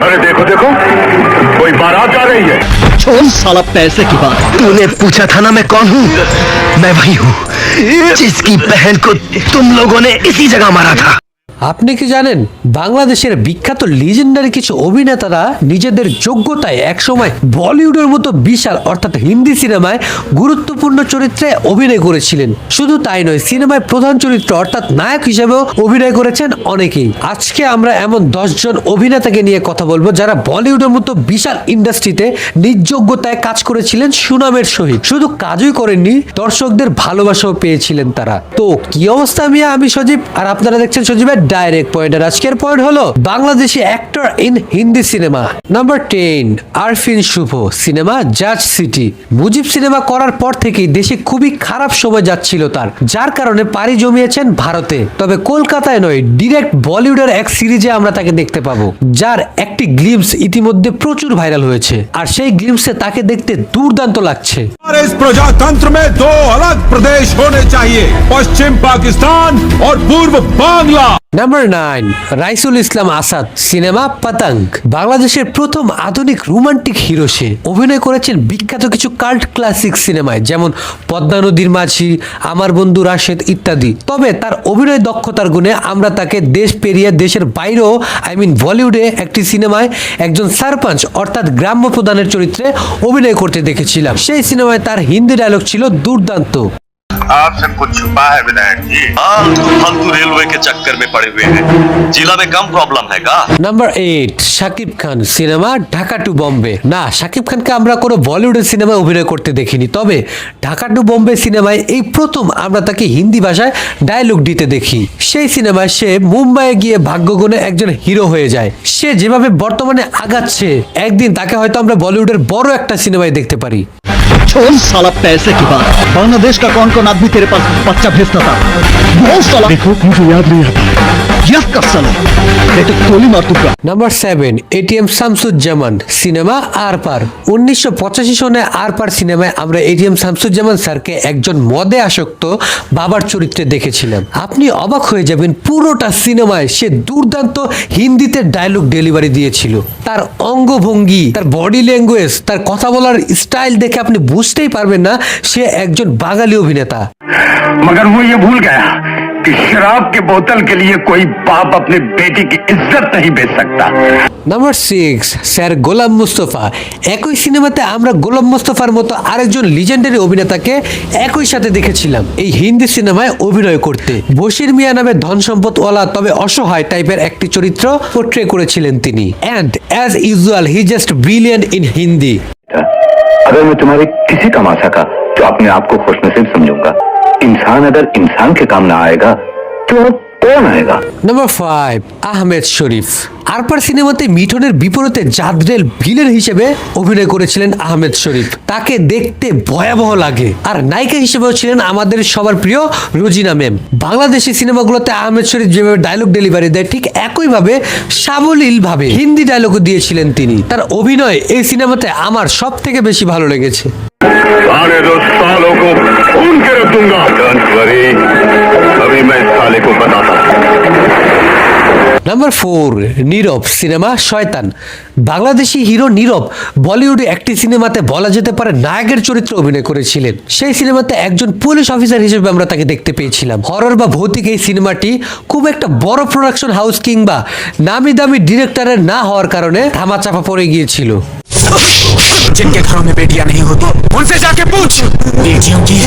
अरे देखो देखो। कोई बारात आ रही है। छोड़ साला पैसे की बात? तूने पूछा था ना मैं कौन हूँ? मैं वही हूँ जिसकी बहन को तुम लोगों ने इसी जगह मारा था। আপনি কি জানেন, বাংলাদেশের বিখ্যাত লিজেন্ডারি কিছু অভিনেতারা নিজেদের যোগ্যতায় একসময় বলিউডের মতো বিশাল, অর্থাৎ হিন্দি সিনেমায় গুরুত্বপূর্ণ চরিত্রে অভিনয় করেছিলেন। শুধু তাই নয়, সিনেমায় প্রধান চরিত্র, অর্থাৎ নায়ক হিসেবেও অভিনয় করেছেন অনেকেই। আজকে আমরা এমন দশজন অভিনেতাকে নিয়ে কথা বলব যারা বলিউডের মতো বিশাল ইন্ডাস্ট্রিতে নিজ যোগ্যতায় কাজ করেছিলেন সুনামের সহিত। শুধু কাজই করেননি, দর্শকদের ভালোবাসাও পেয়েছিলেন তারা। তো কি অবস্থা মিয়া? আমি সজীব, আর আপনারা দেখছেন সজীবের ডাইরেক্ট পয়েন্ট আর আজকের পয়েন্ট হলো Bangladeshi actor in Hindi cinema number ten Arifin Shuvo cinema জাজ সিটি মুজিব সিনেমা করার পর থেকেই দেশে খুবই খারাপ সময় যাচ্ছিল তার যার কারণে পাড়ি জমিয়েছেন ভারতে তবে কলকাতায় নয় ডিরেক্ট বলিউডের এক সিরিজে আমরা তাকে দেখতে পাবো যার একটি গ্লিমস ইতিমধ্যে প্রচুর ভাইরাল হয়েছে আর সেই গ্লিমসে তাকে দেখতে দুর্দান্ত লাগছে हमारे इस प्रजातंत्र में दो अलग प्रदेश होने चाहिए पश्चिम पाकिस्तान और पूर्व Bangla number nine Raisul Islam Asad, cinema পাতাঙ্ক বাংলাদেশের প্রথম আধুনিক রোমান্টিক হিরো সে। অভিনয় করেছেন বিখ্যাত কিছু কাল্ট ক্লাসিক সিনেমায়, যেমন পদ্মা নদীর মাঝি, আমার বন্ধু রাশেদ ইত্যাদি। তবে তার অভিনয় দক্ষতার গুণে আমরা তাকে দেশ পেরিয়ে দেশের বাইরেও আই মিন বলিউডে একটি সিনেমায় একজন সারপাঞ্চ, অর্থাৎ গ্রাম্য প্রধানের চরিত্রে অভিনয় করতে দেখেছিলাম। সেই সিনেমায় তার হিন্দি ডায়লগ ছিল দুর্দান্ত। आपसे कुछ छुपा है विधायक जी फालतू फालतू रेलवे के चक्कर में पड़े हुए हैं जिला में कम प्रॉब्लम है का number eight Shakib Khan cinema Dhaka to Bombay না শাকিব খানকে আমরা কোনো বলিউডের সিনেমায় অভিনয় করতে দেখিনি তবে ঢাকা টু বম্বে সিনেমায় এই প্রথম আমরা তাকে হিন্দি ভাষায় ডায়লগ দিতে দেখি সেই সিনেমায় সে মুম্বাইয়ে গিয়ে ভাগ্যগুণে একজন হিরো হয়ে যায় সে যেভাবে বর্তমানে আগাচ্ছে একদিন তাকে হয়তো আমরা বলিউডের বড় একটা সিনেমায় দেখতে পারি छोड़ साला पैसे की बात बांग्लादेश का कौन कौन आदमी तेरे पास बच्चा भेजता था देखो मुझे याद नहीं आता এটিএম শামসুজ্জামান সিনেমা আর পার উনিশশো পঁচাশি সনে আর পার সিনেমায় আমরা এটিএম শামসুজ্জামান স্যারকে একজন মদে আসক্ত বাবার চরিত্রে দেখেছিলাম। আপনি অবাক হয়ে যাবেন পুরোটা সিনেমায় সে দুর্দান্ত হিন্দিতে ডায়লগ ডেলিভারি দিয়েছিল। তার অঙ্গভঙ্গি তার বডি ল্যাঙ্গুয়েজ তার কথা বলার স্টাইল দেখে আপনি বুঝতেই পারবেন না সে একজন বাঙালি অভিনেতা। মগর ভুল कि शराब के बोतल के लिए कोई बाप अपने बेटी की इज्जत नहीं बेच सकता number six sir Golam Mustafa একই সিনেমাতে আমরা গোলাম মুস্তফার মতো আরেকজন লিজেন্ডারি অভিনেতাকে একই সাথে দেখেছিলাম এই হিন্দি সিনেমায় অভিনয় করতে বশির মিয়া নামে ধন সম্পদওয়ালা তবে অসহায় টাইপের একটি চরিত্র পোট্রে করেছিলেন তিনি and as usual he just brilliant in Hindi अगर मैं तुम्हारे किसी काम आ सका तो अपने आप को खुशनसीब समझूंगा इंसान अगर इंसान के काम ना आएगा तो और कौन आएगा নাম্বার ফাইভ আহমেদ শরীফ আরপার সিনেমাতে মিঠনের বিপরীতে জাদরেল ভিলেন হিসেবে অভিনয় করেছিলেন আহমেদ শরীফ তাকে দেখতে ভয়াবহ লাগে আর নায়িকা হিসেবেও ছিলেন আমাদের সবার প্রিয় রোজিনা ম্যাম বাংলাদেশি সিনেমাগুলোতে আহমেদ শরীফ যেভাবে ডায়লগ ডেলিভারি দেয় ঠিক একইভাবে সাবলীল ভাবে হিন্দি ডায়লগও দিয়েছিলেন তিনি তার অভিনয় এই সিনেমাতে আমার সব থেকে বেশি ভালো লেগেছে साढ़े दो सालों को खून के रख दूंगा डोंट वरी अभी मैं इस साले को बताता हूँ নাম্বার ফোর নীরব সিনেমা শয়তান বাংলাদেশি হিরো নীরব বলিউডে একটি সিনেমাতে বলা যেতে পারে নায়কের চরিত্রে অভিনয় করেছিলেন সেই সিনেমাতে একজন পুলিশ অফিসার হিসেবে আমরা তাকে দেখতে পেয়েছিলাম হরর বা ভৌতিক এই সিনেমাটি খুব একটা বড় প্রোডাকশন হাউস কিংবা নামি দামি ডিরেক্টরের না হওয়ার কারণে ধামাচাপা পড়ে গিয়েছিল जिनके घरों में बेटियाँ नहीं होती, उनसे जाके पूछ। बेटियों की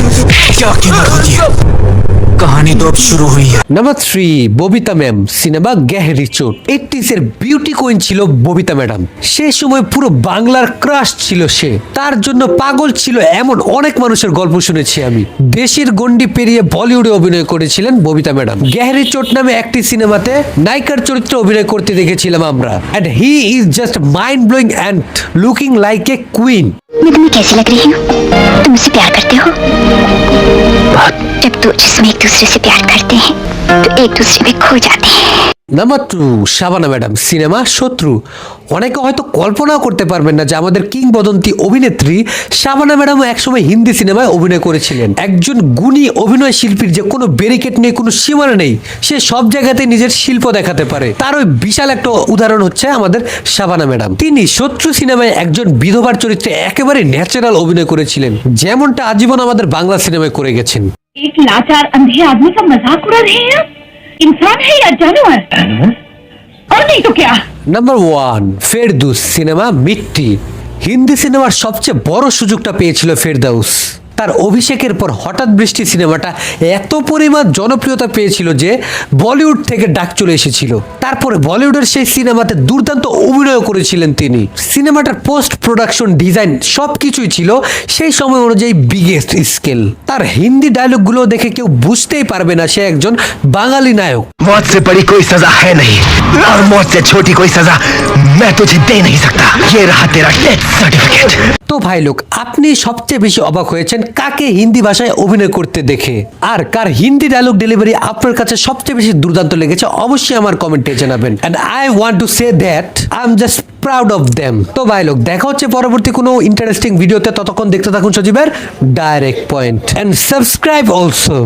क्या कीमत होती है? कहानी तो अब शुरू हुई है number three Babita ma'am cinema Gehri Chot eighties এর বিউটি কুইন ছিল ববিতা ম্যাডাম সে সময় পুরো বাংলার ক্রাশ ছিল সে তার জন্য পাগল ছিল এমন অনেক মানুষের গল্প শুনেছি আমি দেশের গন্ডি পেরিয়ে বলিউডে অভিনয় করেছিলেন ববিতা ম্যাডাম গ্যাহেরি চোট নামে একটি সিনেমাতে নায়িকার চরিত্রে অভিনয় করতে দেখেছিলাম আমরা and he is just mind blowing and looking like a queen मैं तुम्हें कैसी लग रही हूँ तुम मुझसे प्यार करते हो जब दो जिसमें एक दूसरे से प्यार करते हैं तो एक दूसरे में खो जाते हैं। Number two Shabana madam cinema Shatru. অনেকে হয়তো কল্পনাও করতে পারবেন না যে আমাদের কিংবদন্তি অভিনেত্রী শাবানা ম্যাডাম একসময় হিন্দি সিনেমায় অভিনয় করেছিলেন। একজন গুণী অভিনয় শিল্পীর যে কোনো ব্যারিকেড নেই কোনো সীমানা নেই, সে সব জায়গাতে নিজের শিল্প দেখাতে পারে। তার ওই বিশাল একটা উদাহরণ হচ্ছে আমাদের শাবানা ম্যাডাম তিনি শত্রু সিনেমায় একজন বিধবার চরিত্রে একেবারে ন্যাচারাল অভিনয় করেছিলেন, যেমনটা আজীবন আমাদের বাংলা সিনেমায় করে গেছেন। এক লাচার আন্ধে আদমি কা মজাক উড়া রহে হ্যায় इंसान है या जानवर और नहीं तो क्या number one Ferdous cinema Mitti Hindi সিনেমার সবচেয়ে বড় সুযোগটা পেয়েছিল ফেরদাউস তার অভিষেকের পর হঠাৎ বৃষ্টি সিনেমাটা এত পরিমাণ জনপ্রিয়তা পেয়েছিল যে বলিউড থেকে ডাক চলে এসেছিল তারপরে বলিউডের সেই সিনেমাতে দুর্দান্ত অভিনয় করেছিলেন তিনি সিনেমাটার পোস্ট প্রোডাকশন ডিজাইন সব কিছুই ছিল সেই সময় অনুযায়ী বিগেস্ট স্কেল তার হিন্দি ডায়লগগুলো দেখে কেউ বুঝতেই পারবে না সে একজন বাঙালি নায়ক मौत से बड़ी कोई सजा है नहीं और मौत से छोटी कोई सजा मैं तुझे दे नहीं सकता ये रहा तेरा डेथ सर्टिफिकेट তো ভাই লোক আপনি সবচেয়ে বেশি অবাক হয়েছেন কাকে হিন্দি ভাষায় অভিনয় করতে দেখে? আর কার হিন্দি ডায়লগ ডেলিভারি আপনার কাছে সবচেয়ে বেশি দুর্দান্ত লেগেছে, অবশ্যই আমার কমেন্টে জানাবেন। And I want to say that I am just proud of them তো ভাই লোক, দেখা হচ্ছে পরবর্তী কোনো ইন্টারেস্টিং ভিডিওতে ততক্ষণ দেখতে থাকুন সজীবের direct point and subscribe also